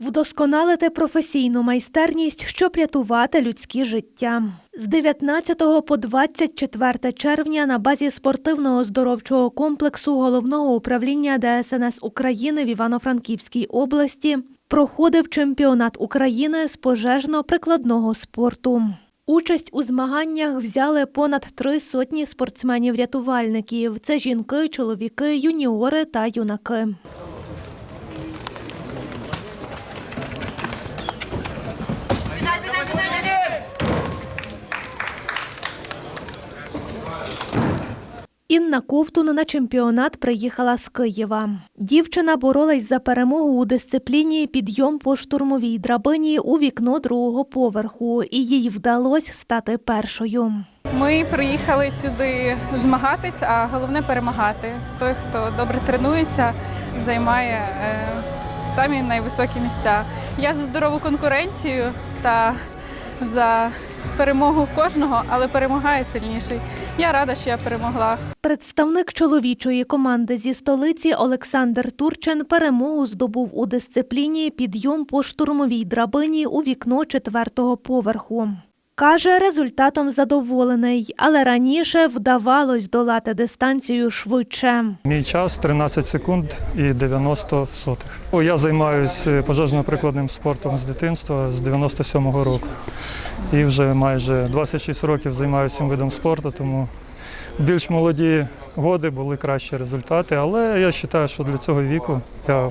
Вдосконалити професійну майстерність, щоб рятувати людські життя. З 19 по 24 червня на базі спортивного оздоровчого комплексу головного управління ДСНС України в Івано-Франківській області проходив чемпіонат України з пожежно-прикладного спорту. Участь у змаганнях взяли понад три сотні спортсменів-рятувальників. Це жінки, чоловіки, юніори та юнаки. Інна Ковтун на чемпіонат приїхала з Києва. Дівчина боролась за перемогу у дисципліні підйом по штурмовій драбині у вікно другого поверху, і їй вдалося стати першою. Ми приїхали сюди змагатись, а головне перемагати. Той, хто добре тренується, займає е, самі найвисокі місця. Я за здорову конкуренцію та за перемогу кожного, але перемагає сильніший. Я рада, що я перемогла. Представник чоловічої команди зі столиці Олександр Турчин перемогу здобув у дисципліні підйом по штурмовій драбині у вікно четвертого поверху. Каже, результатом задоволений, але раніше вдавалось долати дистанцію швидше. Мій час 13 секунд і 90 сотих. Я займаюся пожежно-прикладним спортом з дитинства з 97-го року. І вже майже 26 років займаюся цим видом спорту, тому більш молоді годи були кращі результати. Але я вважаю, що для цього віку я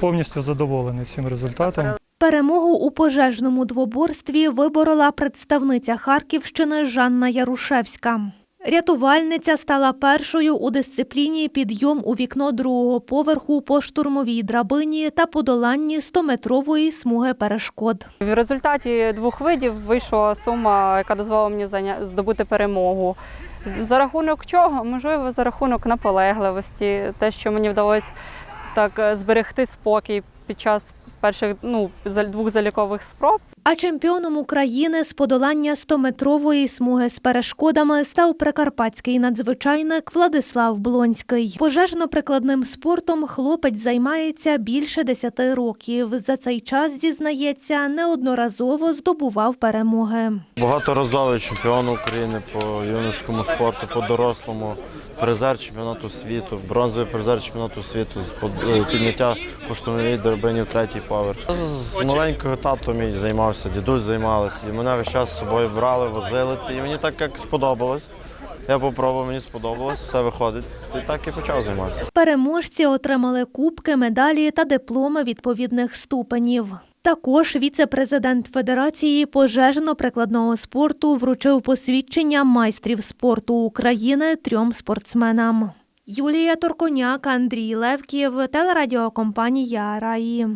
повністю задоволений цим результатом. Перемогу у пожежному двоборстві виборола представниця Харківщини Жанна Ярушевська. Рятувальниця стала першою у дисципліні підйом у вікно другого поверху по штурмовій драбині та подоланні 100-метрової смуги перешкод. В результаті двох видів вийшла сума, яка дозволила мені здобути перемогу. За рахунок чого? Можливо, за рахунок наполегливості, те, що мені вдалося так е, зберегти спокій під час перших ну, двох залікових спроб. А чемпіоном України з подолання 100-метрової смуги з перешкодами став прикарпатський надзвичайник Владислав Блонський. Пожежно-прикладним спортом хлопець займається більше 10 років. За цей час, зізнається, неодноразово здобував перемоги. Багаторазовий чемпіон України по юношському спорту, по дорослому, призер чемпіонату світу, бронзовий призер чемпіонату світу з е, підняття по штурмовій драбині в третій поверх. З маленького тато мій займався, дідусь займалися, і мене весь час з собою брали, возили. І мені так як сподобалось. Я попробував, мені сподобалось, все виходить. І так і почав займатися. Переможці отримали кубки, медалі та дипломи відповідних ступенів. Також віце-президент Федерації пожежно-прикладного спорту вручив посвідчення майстрів спорту України трьом спортсменам. Юлія Торконяк, Андрій Левків, телерадіокомпанія Раї.